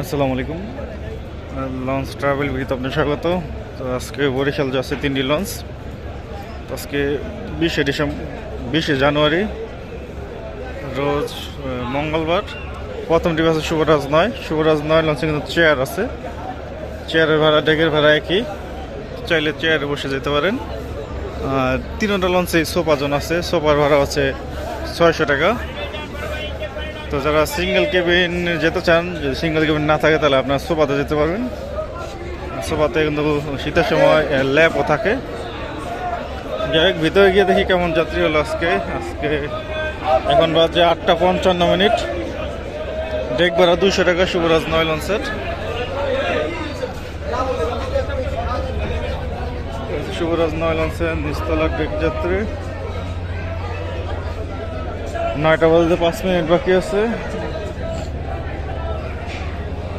আসসালামু আলাইকুম। Launch travel with আপনার স্বাগত। তো আজকে বরিশাল যাচ্ছে তিনটি লঞ্চ আজকে বিশে ডিসেম্বর বিশে জানুয়ারি, রোজ মঙ্গলবার। প্রথম ডিপ আছে শুভরাজ নয়। শুভরাজ নয় লঞ্চে কিন্তু চেয়ার আছে। চেয়ারের ভাড়া ডেকের ভাড়া একই। চাইলে চেয়ারে বসে যেতে পারেন। আর তিনটা লঞ্চে সোফা জোন আছে। সোফার ভাড়া হচ্ছে ছয়শো টাকা। তো যারা সিঙ্গেল কেবিন যেতে চান, যদি সিঙ্গেল কেবিন না থাকে, তাহলে আপনার সোফাতে যেতে পারবেন। সোফাতে কিন্তু শীতের সময় ল্যাবও থাকে। যাই হোক, ভিতরে গিয়ে দেখি কেমন যাত্রী হলো আজকে। আজকে এখন বাজে আটটা পঞ্চান্ন মিনিট। ডেক ভাড়া দুশো টাকা, শুভরাজ নয় লঞ্চের শুভরাজ নয় লঞ্চের নিচতলার ডেক যাত্রী। নয়টা বাজতে পাঁচ মিনিট বাকি আছে।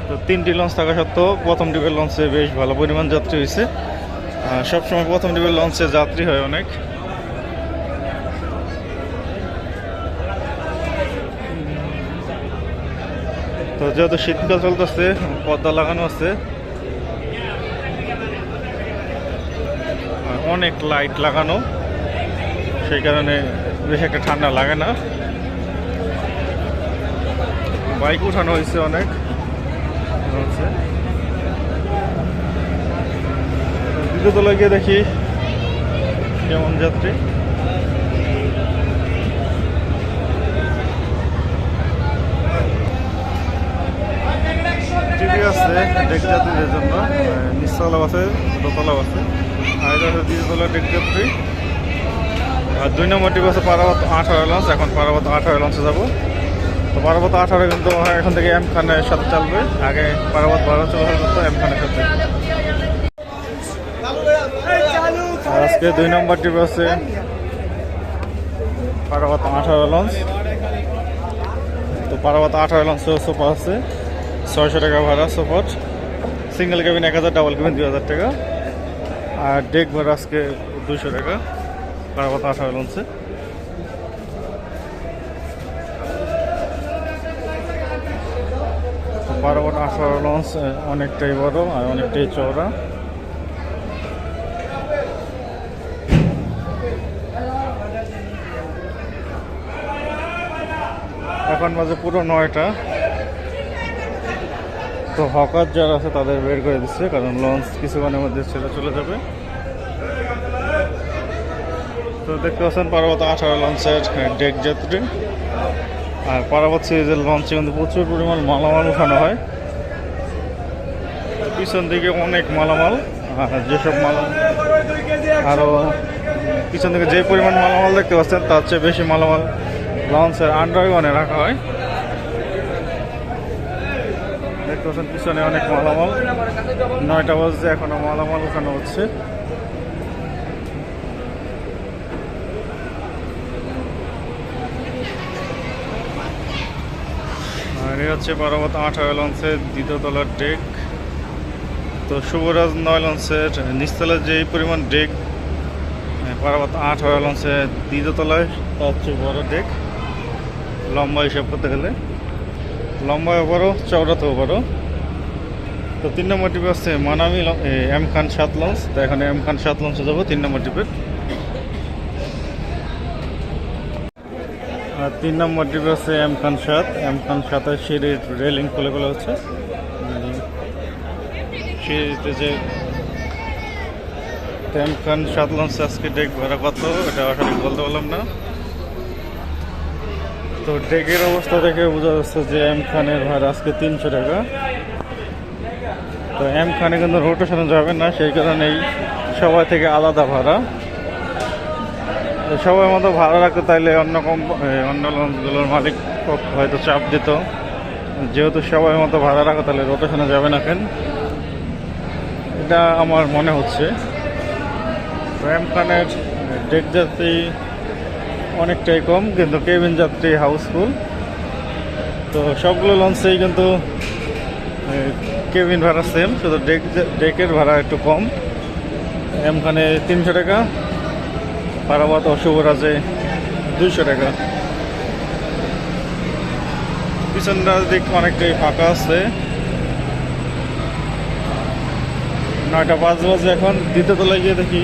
তো তিনটি লঞ্চ থাকা সত্ত্বেও প্রথম ডিপের লঞ্চে বেশ ভালো পরিমাণ যাত্রী হয়েছে। সবসময় প্রথম ডিপের লঞ্চে যাত্রী হয় অনেক। তো যেহেতু শীতকাল চলতেছে পর্দা লাগানো আছে। অনেক লাইট লাগানো। সেই কারণে বেশি একটা ঠান্ডা লাগে না। বাইক উঠানো হয়েছে অনেক। হচ্ছে। দ্বিতীয় তলায় গিয়ে দেখি কেমন যাত্রী। টিভি আছে ডেক যাত্রীদের জন্য। আহ, নিচতলাও আছে দোতলাও আছে। আর দ্বিতীয়তলা ডেক যাত্রী। আর দুই নম্বর টিপ আছে পারাবত আঠারো লঞ্চ এখন পারাবত আঠারো লঞ্চে যাব। তো পারাবত আঠারো কিন্তু এখন থেকে এম খানের সাথে চালবে। আগে পারাবত বারো চলে করতো এম খানের সাথে। আজকে দুই নম্বর টিপ আছে পারাবত আঠারো লঞ্চ তো পারাবত আঠারো লঞ্চ সোফা আছে। ছয়শো টাকা ভাড়া সোফার সিঙ্গেল কেবিন এক হাজার ডাবল কেবিন দুই হাজার টাকা। আর ডেক ভাড়া আজকে দুশো টাকা। পারাবত আঠারো লঞ্চে পারাবত আঠারো লঞ্চ অনেকটাই বড় আর অনেকটাই চওড়া। এখন বাজে পুরো নয়টা। তো হকার যারা আছে তাদের বের করে দিচ্ছে, কারণ লঞ্চ কিছুক্ষণের মধ্যে ছেড়ে চলে যাবে। তো দেখতে পাচ্ছেন পার্বত আঠারো লঞ্চের ডেক যাত্রী আর পার্বত সিরিজের লঞ্চে কিন্তু প্রচুর পরিমাণ মালামাল উঠানো হয়। পিছন দিকে অনেক মালামাল আর যেসব মালামাল আরও পিছন দিকে যে পরিমাণ মালামাল দেখতে পাচ্ছেন, তার চেয়ে বেশি মালামাল লঞ্চের আন্ডারগ্রাউন্ডে রাখা হয়। দেখতে পাচ্ছেন পিছনে অনেক মালামাল, নয়টা বাজে এখনও মালামাল উঠানো হচ্ছে। আর এই হচ্ছে পার্বত আঠারো লঞ্চের দ্বিতীয় তলার ডেক। তো শুভরাজ নয় লঞ্চের নিচতলার যে পরিমাণ ডেক পার্বত আঠারো লঞ্চের দ্বিতীয় তলায় তা হচ্ছে বড় ডেক। লম্বা হিসাব করতে গেলে। লম্বায় বড় চওড়াতেও বড় তো তিন নম্বর টিপে আসছে মানামি এ, এম খান সাত লঞ্চ। তো এখানে এম খান সাত লঞ্চে যাব তিন নম্বর টিপে। তিন নম্বর টিপে আছে এম খান সাত। এম খান সাতের সিঁড়ির রেলিং খুলে ফেলা হচ্ছে। সিঁড়িতে যে এম খান সাত লঞ্চ আজকে ডেক ভাড়া কত, এটা আসলে বলতে পারলাম না। তো ডেকের অবস্থা দেখে বোঝা যাচ্ছে যে এম খানের ভাড়া আজকে তিনশো টাকা। তো এম খানে কিন্তু রোটেশনে যাবে না, সেই কারণেই সবাই থেকে আলাদা ভাড়া। সবাই মতো ভাড়া রাখতে তাইলে অন্য অন্য লঞ্চগুলোর মালিক হয়তো চাপ দিত। যেহেতু সবাই মতো ভাড়া রাখো তাহলে রোটেশনে যাবে না কেন? এটা আমার মনে হচ্ছে। এম খানের ডেক যাত্রী অনেকটাই কম, কিন্তু কেবিন যাত্রী হাউসফুল তো সবগুলো লঞ্চেই কিন্তু কেবিন ভাড়া সেম শুধু ডেক ডেকের ভাড়া একটু কম। এমখানে তিনশো টাকা পারাবাত অশুভর আছে দুইশো টাকা। পিছনটা দিক অনেকটাই ফাঁকা আছে। নয়টা পাঁচ বাজে এখন। দ্বিতীয় তলায় গিয়ে দেখি।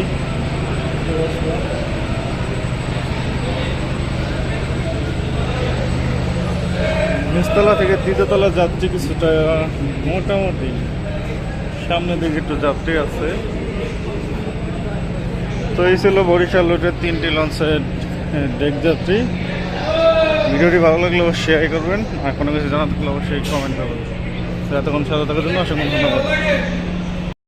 নিচতলা থেকে তলা যাত্রী কিছুটা মোটামুটি। সামনের দিকে একটু যাত্রী আছে। তো এই ছিল বরিশাল রুটের তিনটি লঞ্চের ডেক যাত্রী ভিডিওটি ভালো লাগলে অবশ্যই শেয়ার করবেন। আর কোনো কিছু জানা থাকলে অবশ্যই কমেন্ট করবেন। এতক্ষণ সাথে থাকার জন্য অসংখ্য ধন্যবাদ।